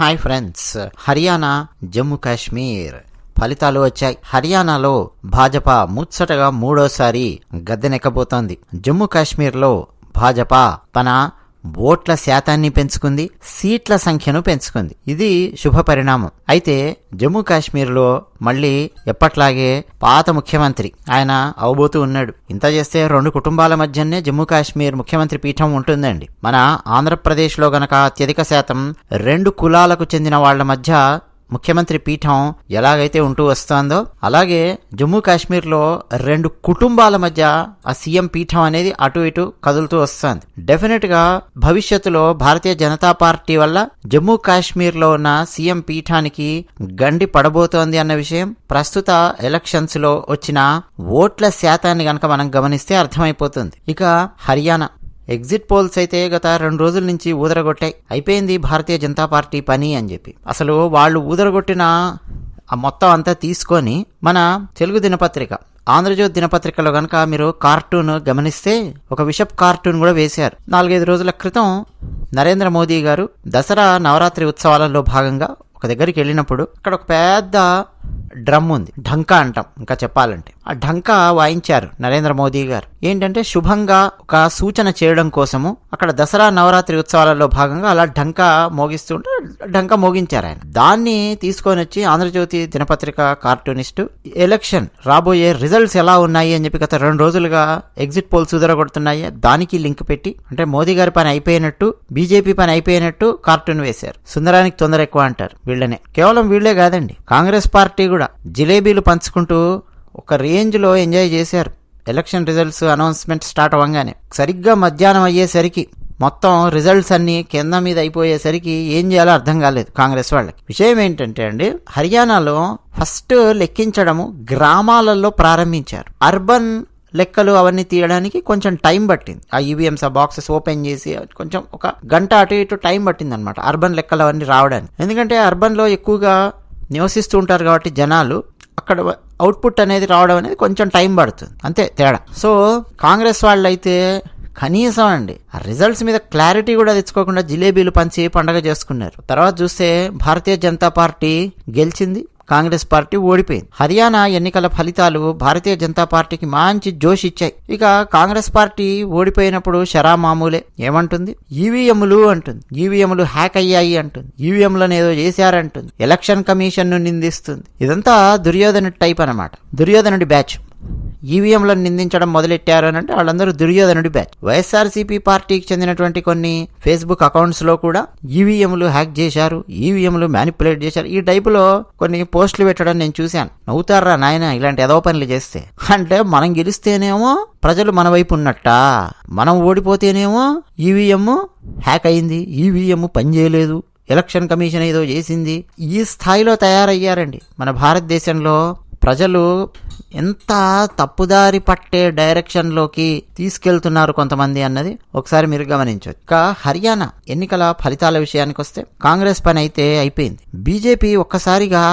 Hi friends. Haryana Jammu Kashmir. ఫలితాలు వచ్చాయి. హర్యానాలో భాజపా ముచ్చటగా మూడోసారి గద్దెనెక్కబోతోంది. జమ్మూ కాశ్మీర్లో భాజపా తన ఓట్ల శాతాన్ని పెంచుకుంది సీట్ల సంఖ్యను పెంచుకుంది. ఇది శుభ పరిణామం. అయితే జమ్మూ కాశ్మీర్లో మళ్ళీ ఎప్పట్లాగే పాత ముఖ్యమంత్రి ఆయన అవబోతూ ఉన్నాడు. ఇంత చేస్తే రెండు కుటుంబాల మధ్యనే జమ్మూ కాశ్మీర్ ముఖ్యమంత్రి పీఠం ఉంటుందండి. మన ఆంధ్రప్రదేశ్లో గనక అత్యధిక శాతం రెండు కులాలకు చెందిన వాళ్ళ మధ్య ముఖ్యమంత్రి పీఠం ఎలాగైతే ఉంటూ వస్తోందో అలాగే జమ్మూ కాశ్మీర్లో రెండు కుటుంబాల మధ్య ఆ సీఎం పీఠం అనేది అటు ఇటు కదులుతూ వస్తోంది. డెఫినెట్గా భవిష్యత్తులో భారతీయ జనతా పార్టీ వల్ల జమ్మూ కాశ్మీర్లో ఉన్న సీఎం పీఠానికి గండి పడబోతోంది అన్న విషయం ప్రస్తుత ఎలక్షన్స్లో వచ్చిన ఓట్ల శాతాన్ని గనక మనం గమనిస్తే అర్థమైపోతుంది. ఇక హర్యానా. ఎగ్జిట్ పోల్స్ అయితే గత రెండు రోజుల నుంచి ఊదరగొట్టాయి. అయిపోయింది భారతీయ జనతా పార్టీ పని అని చెప్పి. అసలు వాళ్ళు ఊదరగొట్టిన ఆ మొత్తం అంతా తీసుకొని మన తెలుగు దినపత్రిక ఆంధ్రజ్యోతి దినపత్రికలో కనుక మీరు కార్టూన్ గమనిస్తే ఒక విషప్ కార్టూన్ కూడా వేశారు. నాలుగైదు రోజుల క్రితం నరేంద్ర మోదీ గారు దసరా నవరాత్రి ఉత్సవాలలో భాగంగా ఒక దగ్గరికి వెళ్ళినప్పుడు అక్కడ ఒక పెద్ద డ్రమ్ ఉంది ఢంకా అంటాం ఇంకా చెప్పాలంటే. ఆ ఢంకా వాయించారు నరేంద్ర మోదీ గారు. ఏంటంటే శుభంగా ఒక సూచన చేయడం కోసము అక్కడ దసరా నవరాత్రి ఉత్సవాలలో భాగంగా అలా ఢంకా మోగిస్తుంటే ఢంకా మోగించారు ఆయన. దాన్ని తీసుకొని వచ్చి ఆంధ్రజ్యోతి దినపత్రిక కార్టూనిస్టు ఎలక్షన్ రాబోయే రిజల్ట్స్ ఎలా ఉన్నాయి అని చెప్పి గత రెండు రోజులుగా ఎగ్జిట్ పోల్స్ ఉదరగొడుతున్నాయి దానికి లింక్ పెట్టి అంటే మోదీ గారి పని అయిపోయినట్టు బీజేపీ పని అయిపోయినట్టు కార్టూన్ వేశారు. సుందరానికి తొందర ఎక్కువ అంటారు వీళ్ళనే. కేవలం వీళ్ళే కాదండి కాంగ్రెస్ పార్టీ కూడా జిలేబీలు పంచుకుంటూ ఒక రేంజ్లో ఎంజాయ్ చేశారు. ఎలక్షన్ రిజల్ట్స్ అనౌన్స్మెంట్ స్టార్ట్ అవ్వగానే. సరిగ్గా మధ్యాహ్నం అయ్యేసరికి మొత్తం రిజల్ట్స్ అన్నీ కింద మీద అయిపోయేసరికి ఏం చేయాలో అర్థం కాలేదు కాంగ్రెస్ వాళ్ళకి. విషయం ఏంటంటే అండి హర్యానాలో ఫస్ట్ లెక్కించడము గ్రామాలలో ప్రారంభించారు. అర్బన్ లెక్కలు అవన్నీ తీయడానికి కొంచెం టైం పట్టింది. ఆ ఈవీఎంస్ ఆ బాక్సెస్ ఓపెన్ చేసి కొంచెం ఒక గంట అటు ఇటు టైం పట్టింది అనమాట అర్బన్ లెక్కలు అవన్నీ రావడానికి. ఎందుకంటే అర్బన్లో ఎక్కువగా నివసిస్తూ ఉంటారు కాబట్టి జనాలు అక్కడ అవుట్పుట్ అనేది రావడం అనేది కొంచెం టైం పడుతుంది. అంతే తేడా. సో కాంగ్రెస్ వాళ్ళు అయితే కనీసం అండి ఆ రిజల్ట్స్ మీద క్లారిటీ కూడా తెచ్చుకోకుండా జిలేబీలు పంచి పండగ చేసుకున్నారు. తర్వాత చూస్తే భారతీయ జనతా పార్టీ గెలిచింది. కాంగ్రెస్ పార్టీ ఓడిపోయింది. హర్యానా ఎన్నికల ఫలితాలు భారతీయ జనతా పార్టీకి మంచి జోష్ ఇచ్చాయి. ఇక కాంగ్రెస్ పార్టీ ఓడిపోయినప్పుడు షరా మామూలే. ఏమంటుంది? ఈవీఎంలు అంటుంది. ఈవీఎంలు హ్యాక్ అయ్యాయి అంటుంది. ఈవీఎంలను ఏదో చేశారంటుంది. ఎలక్షన్ కమిషన్ను నిందిస్తుంది. ఇదంతా దుర్యోధన టైప్ అనమాట దుర్యోధనుడి బ్యాచ్. ఈవీఎంలను నిందించడం మొదలెట్టారని అంటే వాళ్ళందరూ దుర్యోధనుడి బ్యాచ్. వైఎస్ఆర్సీపీ పార్టీకి చెందినటువంటి కొన్ని ఫేస్బుక్ అకౌంట్స్లో కూడా ఈవీఎంలు హ్యాక్ చేశారు ఈవీఎంలు మ్యానిపులేట్ చేశారు. ఈ టైపులో కొన్ని పోస్టులు పెట్టడం నేను చూశాను. నవ్వుతారా నాయన ఇలాంటి ఏదో పనులు చేస్తే? అంటే మనం గెలిస్తేనేమో ప్రజలు మన వైపు ఉన్నట్టా? మనం ఓడిపోతేనేమో ఈవీఎం హ్యాక్ అయింది ఈవీఎం పనిచేయలేదు ఎలక్షన్ కమిషన్ ఏదో చేసింది. ఈ స్థాయిలో తయారయ్యారండి మన భారతదేశంలో ప్రజలు ఎంత తప్పుదారి పట్టే డైరెక్షన్లోకి తీసుకెళ్తున్నారు కొంతమంది అన్నది ఒకసారి మీరు గమనించవచ్చు. ఇక హర్యానా ఎన్నికల ఫలితాల విషయానికి వస్తే కాంగ్రెస్ పని అయితే అయిపోయింది. బీజేపీ ఒక్కసారిగా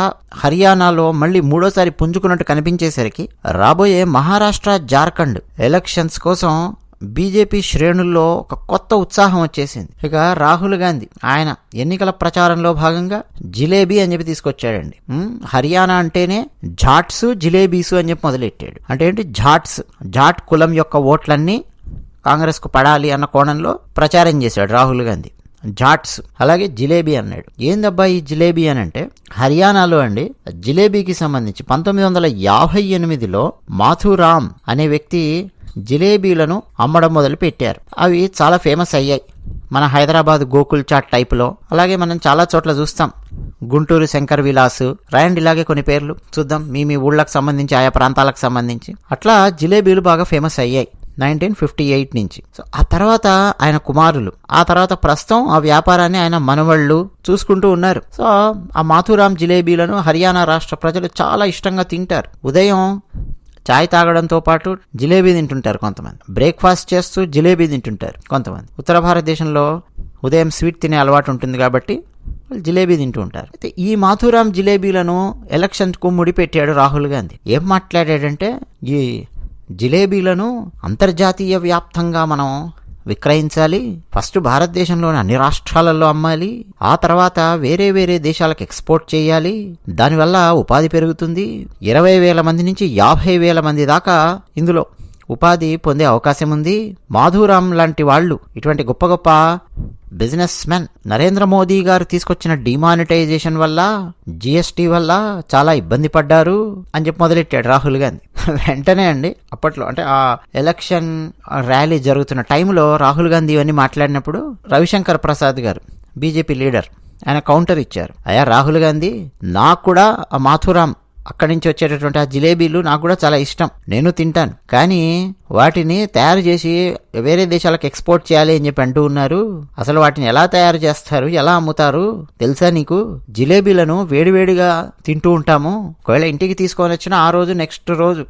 హర్యానాలో మళ్ళీ మూడోసారి పుంజుకున్నట్టు కనిపించేసరికి రాబోయే మహారాష్ట్ర జార్ఖండ్ ఎలక్షన్స్ కోసం బీజేపీ శ్రేణుల్లో ఒక కొత్త ఉత్సాహం వచ్చేసింది. ఇక రాహుల్ గాంధీ ఆయన ఎన్నికల ప్రచారంలో భాగంగా జిలేబీ అని చెప్పి తీసుకొచ్చాడండి. హర్యానా అంటేనే జాట్స్ జిలేబీసు అని చెప్పి మొదలెట్టాడు. అంటే ఏంటి? జాట్స్ జాట్ కులం యొక్క ఓట్లన్నీ కాంగ్రెస్కు పడాలి అన్న కోణంలో ప్రచారం చేశాడు రాహుల్ గాంధీ. జాట్స్ అలాగే జిలేబీ అన్నాడు. ఏందబ్బా ఈ జిలేబీ అని అంటే హర్యానాలో అండి జిలేబీకి సంబంధించి పంతొమ్మిది వందల యాభై ఎనిమిదిలో మాథురామ్ అనే వ్యక్తి జిలేబీలను అమ్మడం మొదలు పెట్టారు అవి చాలా ఫేమస్ అయ్యాయి. మన హైదరాబాద్ గోకుల్ చాట్ టైపులో. అలాగే మనం చాలా చోట్ల చూస్తాం. గుంటూరు శంకర్ విలాస్ రాయండి ఇలాగే కొన్ని పేర్లు. చూద్దాం మీ మీ ఊళ్ళకు సంబంధించి ఆయా ప్రాంతాలకు సంబంధించి. అట్లా జిలేబీలు బాగా ఫేమస్ అయ్యాయి నైన్టీన్ ఫిఫ్టీ ఎయిట్ నుంచి. సో ఆ తర్వాత ఆయన కుమారులు. ఆ తర్వాత ప్రస్తుతం ఆ వ్యాపారాన్ని ఆయన మనవళ్ళు చూసుకుంటూ ఉన్నారు. సో ఆ మాథురామ్ జిలేబీలను హర్యానా రాష్ట్ర ప్రజలు చాలా ఇష్టంగా తింటారు. ఉదయం చాయ్ తాగడంతో పాటు జిలేబీ తింటుంటారు కొంతమంది. బ్రేక్ఫాస్ట్ చేస్తూ జిలేబీ తింటుంటారు కొంతమంది. ఉత్తర భారతదేశంలో ఉదయం స్వీట్ తినే అలవాటు ఉంటుంది కాబట్టి వాళ్ళు జిలేబీ తింటూ ఉంటారు. అయితే ఈ మాథురాం జిలేబీలను ఎలక్షన్కు ముడిపెట్టాడు రాహుల్ గాంధీ. ఏం మాట్లాడాడంటే ఈ జిలేబీలను అంతర్జాతీయ వ్యాప్తంగా మనం విక్రయించాలి. ఫస్ట్ భారతదేశంలోని అన్ని రాష్ట్రాలలో అమ్మాలి. ఆ తర్వాత వేరే వేరే దేశాలకు ఎక్స్పోర్ట్ చేయాలి. దానివల్ల ఉపాధి పెరుగుతుంది. ఇరవై వేల మంది నుంచి యాభై వేల మంది దాకా ఇందులో ఉపాధి పొందే అవకాశం ఉంది. మాధురాం లాంటి వాళ్ళు ఇటువంటి గొప్ప గొప్ప బిజినెస్ మెన్ నరేంద్ర మోదీ గారు తీసుకొచ్చిన డిమానిటైజేషన్ వల్ల జిఎస్టీ వల్ల చాలా ఇబ్బంది పడ్డారు అని చెప్పి మొదలెట్టాడు రాహుల్ గాంధీ. వెంటనే అండి అప్పట్లో. అంటే ఆ ఎలక్షన్ ర్యాలీ జరుగుతున్న టైంలో రాహుల్ గాంధీ ఇవన్నీ మాట్లాడినప్పుడు రవిశంకర్ ప్రసాద్ గారు బీజేపీ లీడర్ ఆయన కౌంటర్ ఇచ్చారు. అయ్యా రాహుల్ గాంధీ నాకు కూడా ఆ మాథురామ్ అక్కడి నుంచి వచ్చేటటువంటి ఆ జిలేబీలు నాకు కూడా చాలా ఇష్టం. నేను తింటాను. కానీ వాటిని తయారు చేసి వేరే దేశాలకు ఎక్స్పోర్ట్ చేయాలి అని చెప్పి అంటూ ఉన్నారు. అసలు వాటిని ఎలా తయారు చేస్తారు ఎలా అమ్ముతారు తెలుసా నీకు? జిలేబీలను వేడివేడిగా తింటూ ఉంటాము. ఒకవేళ ఇంటికి తీసుకొని వచ్చిన ఆ రోజు నెక్స్ట్ రోజు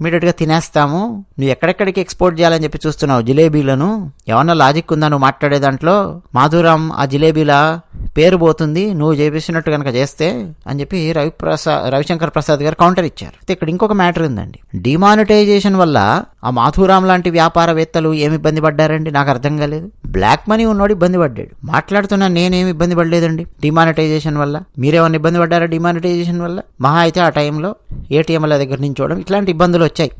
ఇమీడియట్గా తినేస్తాము. నువ్వు ఎక్కడెక్కడికి ఎక్స్పోర్ట్ చేయాలని చెప్పి చూస్తున్నావు జిలేబీలను. ఏమన్నా లాజిక్ ఉందా నువ్వు మాట్లాడే దాంట్లో? మాధురాం ఆ జిలేబీల పేరు పోతుంది. నువ్వు చేపిస్తున్నట్టు కనుక చేస్తే అని చెప్పి రవి ప్రసాద్ రవిశంకర్ ప్రసాద్ గారు కౌంటర్ ఇచ్చారు. ఇక్కడ ఇంకొక మ్యాటర్ ఉందండి. డిమానిటైజేషన్ వల్ల ఆ మాథురాం లాంటి వ్యాపారవేత్తలు ఏమి ఇబ్బంది పడ్డారండి? నాకు అర్థం కాలేదు. బ్లాక్ మనీ ఉన్నోడు ఇబ్బంది పడ్డాడు. మాట్లాడుతున్నా నేనేమి ఇబ్బంది పడలేదండి? డిమానిటైజేషన్ వల్ల. మీరేమన్నా ఇబ్బంది పడ్డారా డిమానిటైజేషన్ వల్ల? మహా అయితే ఆ టైంలో ఏటీఎంల దగ్గర నుంచి చూడడం ఇట్లాంటి ఇబ్బందులు వచ్చాయి.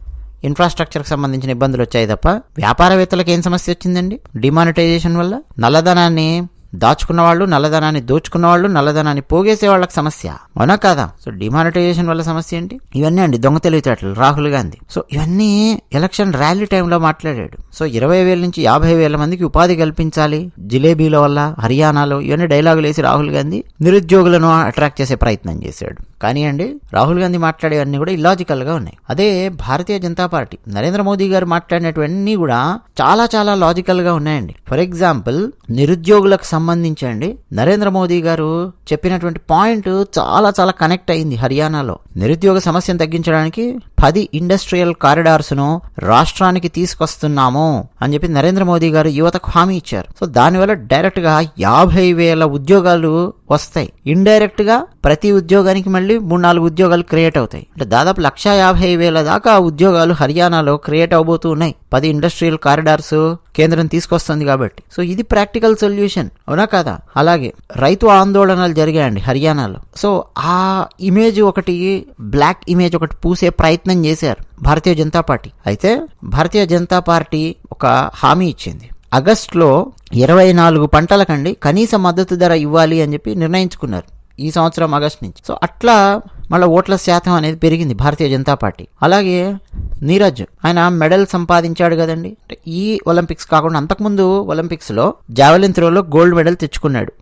ఇన్ఫ్రాస్ట్రక్చర్కి సంబంధించిన ఇబ్బందులు వచ్చాయి తప్ప వ్యాపారవేత్తలకు ఏం సమస్య వచ్చిందండి? డిమానిటైజేషన్ వల్ల నల్లధనాన్ని దాచుకున్న వాళ్ళు నల్లధనాన్ని దోచుకున్న వాళ్ళు నల్లధనాన్ని పోగేసే వాళ్ళకి సమస్య. అవునా కాదా? సో డిమానిటైజేషన్ వల్ల సమస్య ఏంటి? ఇవన్నీ అండి దొంగ తెలివితేటలు. రాహుల్ గాంధీ. సో ఇవన్నీ ఎలక్షన్ ర్యాలీ టైంలో మాట్లాడాడు. సో ఇరవై వేల నుంచి యాభై వేల మందికి ఉపాధి కల్పించాలి జిలేబీల వల్ల హర్యానాలో ఇవన్నీ డైలాగులు వేసి రాహుల్ గాంధీ నిరుద్యోగులను అట్రాక్ట్ చేసే ప్రయత్నం చేశాడు. కానీ అండి రాహుల్ గాంధీ మాట్లాడేవన్నీ కూడా ఇల్లాజికల్గా ఉన్నాయి. అదే భారతీయ జనతా పార్టీ నరేంద్ర మోదీ గారు మాట్లాడినటువన్నీ కూడా చాలా చాలా లాజికల్గా ఉన్నాయండి. ఫర్ ఎగ్జాంపుల్ నిరుద్యోగులకు సంబంధించి అండి నరేంద్ర మోదీ గారు చెప్పినటువంటి పాయింట్ చాలా చాలా కనెక్ట్ అయింది హర్యానాలో. నిరుద్యోగ సమస్యను తగ్గించడానికి పది ఇండస్ట్రియల్ కారిడార్స్ను రాష్ట్రానికి తీసుకొస్తున్నాము అని చెప్పి నరేంద్ర మోదీ గారు యువతకు హామీ ఇచ్చారు. సో దానివల్ల డైరెక్ట్గా యాభై వేల ఉద్యోగాలు వస్తాయి. ఇండైరెక్ట్గా ప్రతి ఉద్యోగానికి మళ్ళీ మూడు నాలుగు ఉద్యోగాలు క్రియేట్ అవుతాయి. అంటే దాదాపు లక్ష యాభై వేల దాకా ఉద్యోగాలు హర్యానాలో క్రియేట్ అవబోతూ ఉన్నాయి. పది ఇండస్ట్రియల్ కారిడార్స్ కేంద్రం తీసుకొస్తుంది కాబట్టి. సో ఇది ప్రాక్టికల్ సొల్యూషన్. అవునా కదా? అలాగే రైతు ఆందోళనలు జరిగాయండి హర్యానాలో. సో ఆ ఇమేజ్ ఒకటి బ్లాక్ ఇమేజ్ ఒకటి పూసే ప్రయత్నం చేశారు భారతీయ జనతా పార్టీ. అయితే భారతీయ జనతా పార్టీ ఒక హామీ ఇచ్చింది. ఆగస్టులో ఇరవై నాలుగు పంటలకండి కనీస మద్దతు ధర ఇవ్వాలి అని చెప్పి నిర్ణయించుకున్నారు ఈ సంవత్సరం ఆగస్టు నుంచి. సో అట్లా మళ్ళీ ఓట్ల శాతం అనేది పెరిగింది భారతీయ జనతా పార్టీ. అలాగే నీరజ్ ఆయన మెడల్ సంపాదించాడు కదండి. అంటే ఈ ఒలింపిక్స్ కాకుండా అంతకుముందు ఒలింపిక్స్లో జావెలిన్ త్రోలో గోల్డ్ మెడల్ తెచ్చుకున్నాడు.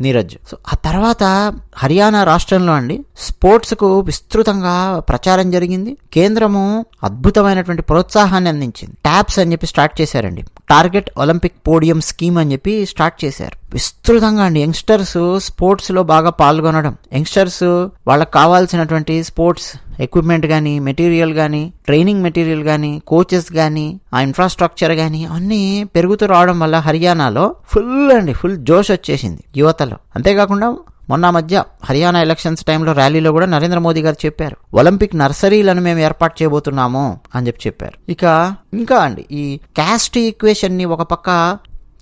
నీరజ్. సో ఆ తర్వాత హర్యానా రాష్ట్రంలో అండి స్పోర్ట్స్కు విస్తృతంగా ప్రచారం జరిగింది. కేంద్రము అద్భుతమైనటువంటి ప్రోత్సాహాన్ని అందించింది. ట్యాప్స్ అని చెప్పి స్టార్ట్ చేశారండి. టార్గెట్ ఒలింపిక్ పోడియం స్కీమ్ అని చెప్పి స్టార్ట్ చేశారు. విస్తృతంగా అండి యంగ్స్టర్స్ స్పోర్ట్స్లో బాగా పాల్గొనడం. యంగ్స్టర్స్ వాళ్ళకి కావాల్సినటువంటి స్పోర్ట్స్ ఎక్విప్మెంట్ కానీ మెటీరియల్ కానీ ట్రైనింగ్ మెటీరియల్ కానీ కోచెస్ కానీ ఆ ఇన్ఫ్రాస్ట్రక్చర్ కానీ అన్నీ పెరుగుతూ రావడం వల్ల హర్యానాలో ఫుల్ అండి ఫుల్ జోష్ వచ్చేసింది యువతలో. అంతేకాకుండా మొన్న మధ్య హర్యానా ఎలక్షన్స్ టైంలో ర్యాలీలో కూడా నరేంద్ర మోదీ గారు చెప్పారు ఒలింపిక్ నర్సరీలను మేము ఏర్పాటు చేయబోతున్నాము అని చెప్పి చెప్పారు. ఇక ఇంకా అండి ఈ క్యాస్ట్ ఈక్వేషన్ని ఒక పక్క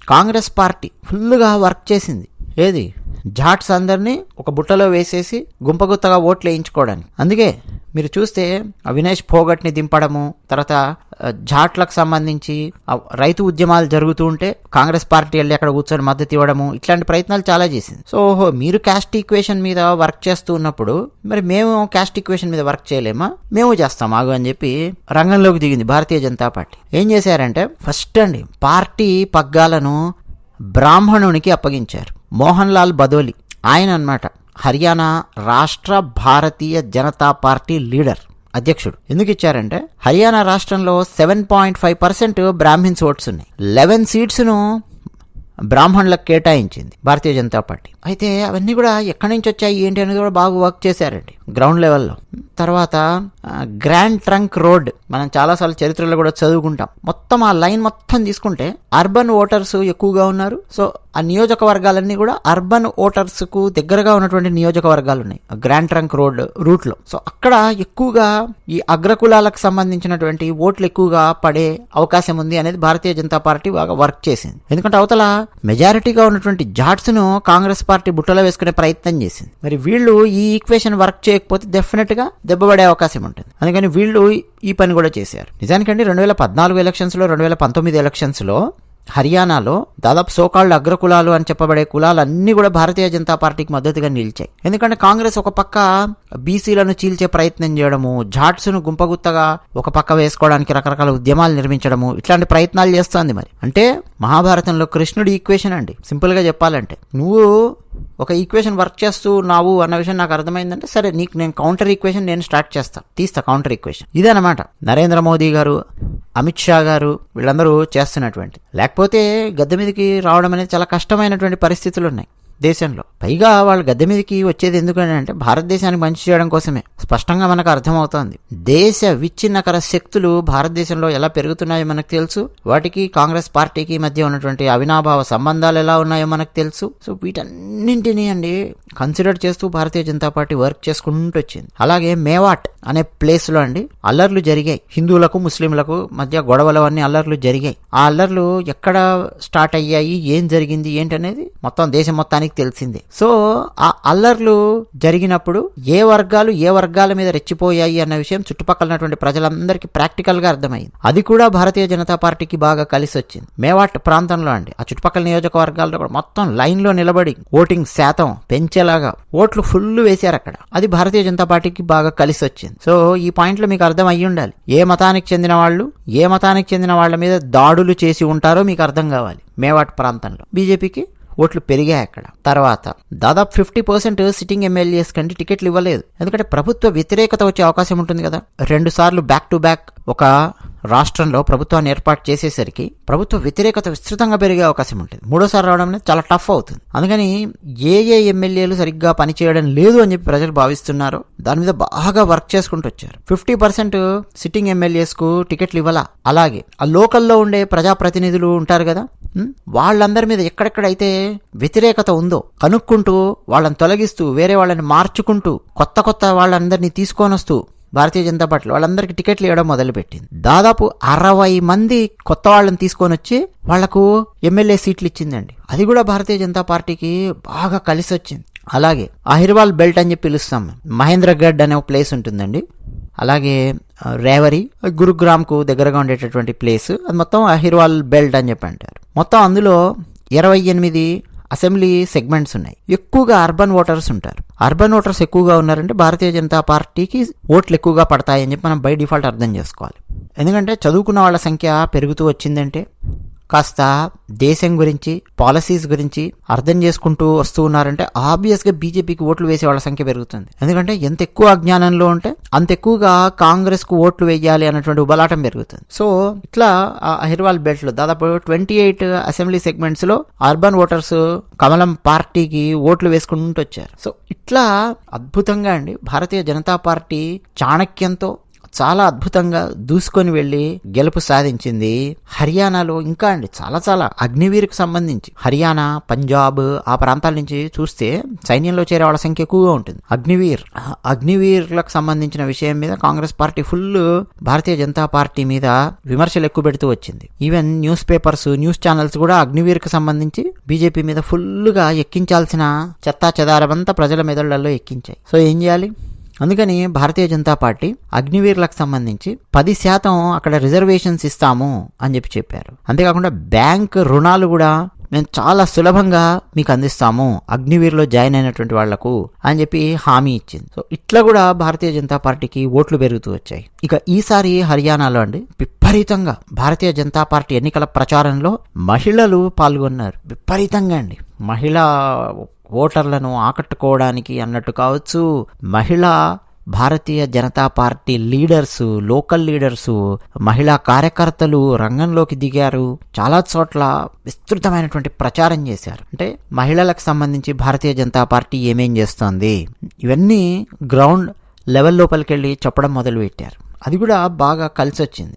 కాంగ్రెస్ పార్టీ ఫుల్గా వర్క్ చేసింది. ఏది? జాట్స్ అందరినీ ఒక బుట్టలో వేసేసి గుంపగుత్తగా ఓట్లు వేయించుకోవడానికి. అందుకే మీరు చూస్తే అవినేష్ పోగట్ని దింపడము తర్వాత జాట్లకు సంబంధించి రైతు ఉద్యమాలు జరుగుతూ ఉంటే కాంగ్రెస్ పార్టీ వెళ్ళి అక్కడ కూర్చొని మద్దతు ఇవ్వడము ఇట్లాంటి ప్రయత్నాలు చాలా చేసింది. సో ఓహో మీరు క్యాస్ట్ ఈక్వేషన్ మీద వర్క్ చేస్తూ ఉన్నప్పుడు మరి మేము క్యాస్ట్ ఈక్వేషన్ మీద వర్క్ చేయలేమా? మేము చేస్తాం ఆగు అని చెప్పి రంగంలోకి దిగింది భారతీయ జనతా పార్టీ. ఏం చేశారంటే ఫస్ట్ అండి పార్టీ పగ్గాలను బ్రాహ్మణునికి అప్పగించారు. మోహన్ లాల్ బదోలి ఆయన అన్నమాట. హర్యానా రాష్ట్ర భారతీయ జనతా పార్టీ లీడర్ అధ్యక్షుడు. ఎందుకు ఇచ్చారంటే హర్యానా రాష్ట్రంలో seven point five percent Brahmins votes ఉన్నాయి. లెవెన్ సీట్స్ను బ్రాహ్మణులకు కేటాయించింది భారతీయ జనతా పార్టీ. అయితే అవన్నీ కూడా ఎక్కడి నుంచి వచ్చాయి ఏంటి అనేది కూడా బాగా వర్క్ చేశారండి గ్రౌండ్ లెవెల్లో తర్వాత గ్రాండ్ ట్రంక్ రోడ్ మనం చాలాసార్లు చరిత్రలో కూడా చదువుకుంటాం. మొత్తం ఆ లైన్ మొత్తం తీసుకుంటే అర్బన్ ఓటర్స్ ఎక్కువగా ఉన్నారు. సో ఆ నియోజకవర్గాలన్నీ కూడా అర్బన్ ఓటర్స్కు దగ్గరగా ఉన్నటువంటి నియోజకవర్గాలు ఉన్నాయి ఆ గ్రాండ్ ట్రంక్ రోడ్ రూట్లో సో అక్కడ ఎక్కువగా ఈ అగ్రకులాలకు సంబంధించినటువంటి ఓట్లు ఎక్కువగా పడే అవకాశం ఉంది అనేది భారతీయ జనతా పార్టీ బాగా వర్క్ చేసింది. ఎందుకంటే అవతల మెజారిటీగా ఉన్నటువంటి జాట్స్ను కాంగ్రెస్ పార్టీ బుట్టలో వేసుకునే ప్రయత్నం చేసింది. మరి వీళ్ళు ఈ ఈక్వేషన్ వర్క్ చేయకపోతే డెఫినెట్గా దెబ్బపడే అవకాశం ఉంటుంది. అందుకని వీళ్ళు ఈ పని కూడా చేశారు. నిజానికండి రెండు వేల పద్నాలుగు ఎలక్షన్స్లో రెండు వేల పంతొమ్మిది ఎలక్షన్స్లో హర్యానాలో దాదాపు సోకాళ్ళు అగ్రకులాలు అని చెప్పబడే కులాలన్నీ కూడా భారతీయ జనతా పార్టీకి మద్దతుగా నిలిచాయి. ఎందుకంటే కాంగ్రెస్ ఒక పక్క బీసీలను చీల్చే ప్రయత్నం చేయడము జాట్స్ను గుంపగుత్తగా ఒక పక్క వేసుకోవడానికి రకరకాల ఉద్యమాలు నిర్మించడము ఇట్లాంటి ప్రయత్నాలు చేస్తోంది మరి. అంటే మహాభారతంలో కృష్ణుడి ఈక్వేషన్ అండి. సింపుల్గా చెప్పాలంటే. నువ్వు ఒక ఈక్వేషన్ వర్క్ చేస్తూ నావు అన్న విషయం నాకు అర్థమైందంటే సరే నీకు నేను కౌంటర్ ఈక్వేషన్ నేను స్టార్ట్ చేస్తా. తీస్తా కౌంటర్ ఈక్వేషన్ ఇదనమాట నరేంద్ర మోదీ గారు అమిత్ షా గారు వీళ్ళందరూ చేస్తున్నటువంటి. లేకపోతే గద్దె మీదకి రావడం అనేది చాలా కష్టమైనటువంటి పరిస్థితులు ఉన్నాయి. దేశంలో. పైగా వాళ్ళు గద్దె మీదకి వచ్చేది ఎందుకని అంటే భారతదేశానికి మంచి చేయడం కోసమే. స్పష్టంగా మనకు అర్థమవుతోంది. దేశ విచ్ఛిన్నకర శక్తులు భారతదేశంలో ఎలా పెరుగుతున్నాయో మనకు తెలుసు. వాటికి కాంగ్రెస్ పార్టీకి మధ్య ఉన్నటువంటి అవినాభావ సంబంధాలు ఎలా ఉన్నాయో మనకు తెలుసు. సో వీటన్నింటినీ అండి కన్సిడర్ చేస్తూ భారతీయ జనతా పార్టీ వర్క్ చేసుకుంటూ వచ్చింది. అలాగే మేవాట్ అనే ప్లేస్లో అండి అల్లర్లు జరిగాయి. హిందువులకు ముస్లింలకు మధ్య గొడవలు అన్ని అల్లర్లు జరిగాయి. ఆ అల్లర్లు ఎక్కడ స్టార్ట్ అయ్యాయి? ఏం జరిగింది? ఏంటనేది మొత్తం దేశం మొత్తానికి తెలిసిందే. సో ఆ అల్లర్లు జరిగినప్పుడు ఏ వర్గాలు ఏ వర్గాల మీద రెచ్చిపోయాయి అన్న విషయం చుట్టుపక్కల ఉన్నటువంటి ప్రజలందరికీ ప్రాక్టికల్గా అర్థమైంది. అది కూడా భారతీయ జనతా పార్టీకి బాగా కలిసి వచ్చింది మేవాట్ ప్రాంతంలో అండి. ఆ చుట్టుపక్కల నియోజకవర్గాల్లో కూడా మొత్తం లైన్లో నిలబడి ఓటింగ్ శాతం పెంచేలాగా ఓట్లు ఫుల్ వేశారు అక్కడ. అది భారతీయ జనతా పార్టీకి బాగా కలిసి వచ్చింది సో ఈ పాయింట్లో మీకు అర్థం అయ్యి ఉండాలి. ఏ మతానికి చెందిన వాళ్ళు ఏ మతానికి చెందిన వాళ్ళ మీద దాడులు చేసి ఉంటారో మీకు అర్థం కావాలి. మేవాట్ ప్రాంతంలో. బీజేపీకి ఓట్లు పెరిగాయి అక్కడ. తర్వాత దాదాపు ఫిఫ్టీ పర్సెంట్ సిట్టింగ్ ఎమ్మెల్యేస్ కంటే టికెట్లు ఇవ్వలేదు. ఎందుకంటే ప్రభుత్వ వ్యతిరేకత వచ్చే అవకాశం ఉంటుంది కదా. రెండు సార్లు బ్యాక్ టు బ్యాక్ ఒక రాష్ట్రంలో ప్రభుత్వాన్ని ఏర్పాటు చేసేసరికి ప్రభుత్వ వ్యతిరేకత విస్తృతంగా పెరిగే అవకాశం ఉంటుంది. మూడోసారి రావడం అనేది చాలా టఫ్ అవుతుంది. అందుకని ఏ ఏ ఎమ్మెల్యేలు సరిగ్గా పనిచేయడం లేదు అని చెప్పి ప్రజలు భావిస్తున్నారో. దాని మీద బాగా వర్క్ చేసుకుంటూ వచ్చారు. ఫిఫ్టీ పర్సెంట్ సిట్టింగ్ ఎమ్మెల్యేస్కు టికెట్లు ఇవ్వాలా? అలాగే ఆ లోకల్లో ఉండే ప్రజాప్రతినిధులు ఉంటారు కదా? వాళ్ళందరి మీద ఎక్కడెక్కడైతే వ్యతిరేకత ఉందో కనుక్కుంటూ వాళ్ళని తొలగిస్తూ వేరే వాళ్ళని మార్చుకుంటూ కొత్త కొత్త వాళ్ళందరినీ తీసుకొని వస్తూ భారతీయ జనతా పార్టీ వాళ్ళందరికీ టికెట్లు ఇవ్వడం మొదలుపెట్టింది. దాదాపు అరవై మంది కొత్త వాళ్ళని తీసుకొని వచ్చి వాళ్ళకు ఎమ్మెల్యే సీట్లు ఇచ్చిందండి. అది కూడా భారతీయ జనతా పార్టీకి బాగా కలిసి వచ్చింది. అలాగే అహిర్వాల్ బెల్ట్ అని చెప్పి పిలుస్తాం మహేంద్రగఢ్ అనే ఒక ప్లేస్ ఉంటుందండి. అలాగే రేవరి గురుగ్రామ్కు దగ్గరగా ఉండేటటువంటి ప్లేస్. అది మొత్తం అహిర్వాల్ బెల్ట్ అని చెప్పి అంటారు. మొత్తం అందులో ఇరవై ఎనిమిది అసెంబ్లీ సెగ్మెంట్స్ ఉన్నాయి. ఎక్కువగా అర్బన్ ఓటర్స్ ఉంటారు. అర్బన్ ఓటర్స్ ఎక్కువగా ఉన్నారంటే భారతీయ జనతా పార్టీకి ఓట్లు ఎక్కువగా పడతాయని చెప్పి మనం బై డిఫాల్ట్ అర్థం చేసుకోవాలి. ఎందుకంటే చదువుకున్న వాళ్ళ సంఖ్య పెరుగుతూ వచ్చిందంటే కాస్త దేశం గురించి పాలసీస్ గురించి అర్థం చేసుకుంటూ వస్తూ ఉన్నారంటే ఆబ్వియస్గా బీజేపీకి ఓట్లు వేసే వాళ్ళ సంఖ్య పెరుగుతుంది. ఎందుకంటే ఎంత ఎక్కువ అజ్ఞానంలో ఉంటే అంత ఎక్కువగా కాంగ్రెస్కు ఓట్లు వేయాలి అన్నటువంటి ఉబలాటం పెరుగుతుంది. సో ఇట్లా అహిర్వాల్ బెల్ట్లో దాదాపు ట్వంటీ ఎయిట్ అసెంబ్లీ సెగ్మెంట్స్లో అర్బన్ ఓటర్స్ కమలం పార్టీకి ఓట్లు వేసుకుంటూ వచ్చారు. సో ఇట్లా అద్భుతంగా అండి. భారతీయ జనతా పార్టీ చాణక్యంతో చాలా అద్భుతంగా దూసుకొని వెళ్ళి గెలుపు సాధించింది హర్యానాలో ఇంకా అండి చాలా చాలా అగ్నివీర్కు సంబంధించి. హర్యానా పంజాబ్ ఆ ప్రాంతాల నుంచి చూస్తే సైన్యంలో చేరే వాళ్ళ సంఖ్య ఎక్కువగా ఉంటుంది. అగ్నివీర్ అగ్నివీర్లకు సంబంధించిన విషయం మీద Congress party full Bharatiya Janata party మీద విమర్శలు ఎక్కువ పెడుతూ వచ్చింది. Even newspapers news channels కూడా అగ్నివీర్కు సంబంధించి బీజేపీ మీద ఫుల్గా ఎక్కించాల్సిన చెత్తా చెదారమంతా ప్రజల మెదళ్ళలో ఎక్కించాయి. సో ఏం చేయాలి? అందుకని భారతీయ జనతా పార్టీ అగ్నివీర్లకు సంబంధించి పది శాతం అక్కడ రిజర్వేషన్స్ ఇస్తాము అని చెప్పి చెప్పారు. అంతేకాకుండా బ్యాంక్ రుణాలు కూడా మేము చాలా సులభంగా మీకు అందిస్తాము అగ్నివీర్లో జాయిన్ అయినటువంటి వాళ్ళకు అని చెప్పి హామీ ఇచ్చింది. సో ఇట్లా కూడా భారతీయ జనతా పార్టీకి ఓట్లు పెరుగుతూ వచ్చాయి. ఇక ఈసారి హర్యానాలో అండి విపరీతంగా భారతీయ జనతా పార్టీ ఎన్నికల ప్రచారంలో మహిళలు పాల్గొన్నారు. విపరీతంగా అండి. మహిళా ఓటర్లను ఆకట్టుకోవడానికి అన్నట్టు కావచ్చు మహిళా Bharatiya Janata party leaders local leaders మహిళా కార్యకర్తలు రంగంలోకి దిగారు. చాలా చోట్ల విస్తృతమైనటువంటి ప్రచారం చేశారు. అంటే మహిళలకు సంబంధించి భారతీయ జనతా పార్టీ ఏమేం చేస్తోంది? ఇవన్నీ గ్రౌండ్ లెవెల్ లోపలికి వెళ్ళి చెప్పడం మొదలుపెట్టారు. అది కూడా బాగా కలిసి వచ్చింది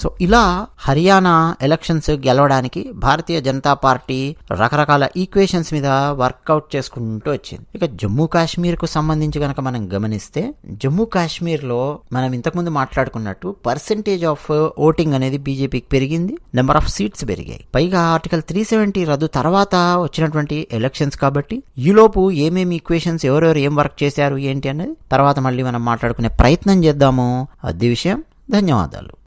సో ఇలా హర్యానా ఎలక్షన్స్ గెలవడానికి భారతీయ జనతా పార్టీ రకరకాల ఈక్వేషన్స్ మీద వర్కౌట్ చేసుకుంటూ వచ్చింది. ఇక జమ్మూ కాశ్మీర్కు సంబంధించి కనుక మనం గమనిస్తే జమ్మూ కాశ్మీర్లో మనం ఇంతకుముందు మాట్లాడుకున్నట్టు పర్సెంటేజ్ ఆఫ్ ఓటింగ్ అనేది బీజేపీకి పెరిగింది నెంబర్ ఆఫ్ సీట్స్ పెరిగాయి. పైగా ఆర్టికల్ త్రీ సెవెంటీ రద్దు తర్వాత వచ్చినటువంటి ఎలక్షన్స్ కాబట్టి ఈలోపు ఏమేమి ఈక్వేషన్స్ ఎవరెవరు ఏం వర్క్ చేశారు ఏంటి అనేది తర్వాత మళ్ళీ మనం మాట్లాడుకునే ప్రయత్నం చేద్దాము. అది విషయం. ధన్యవాదాలు.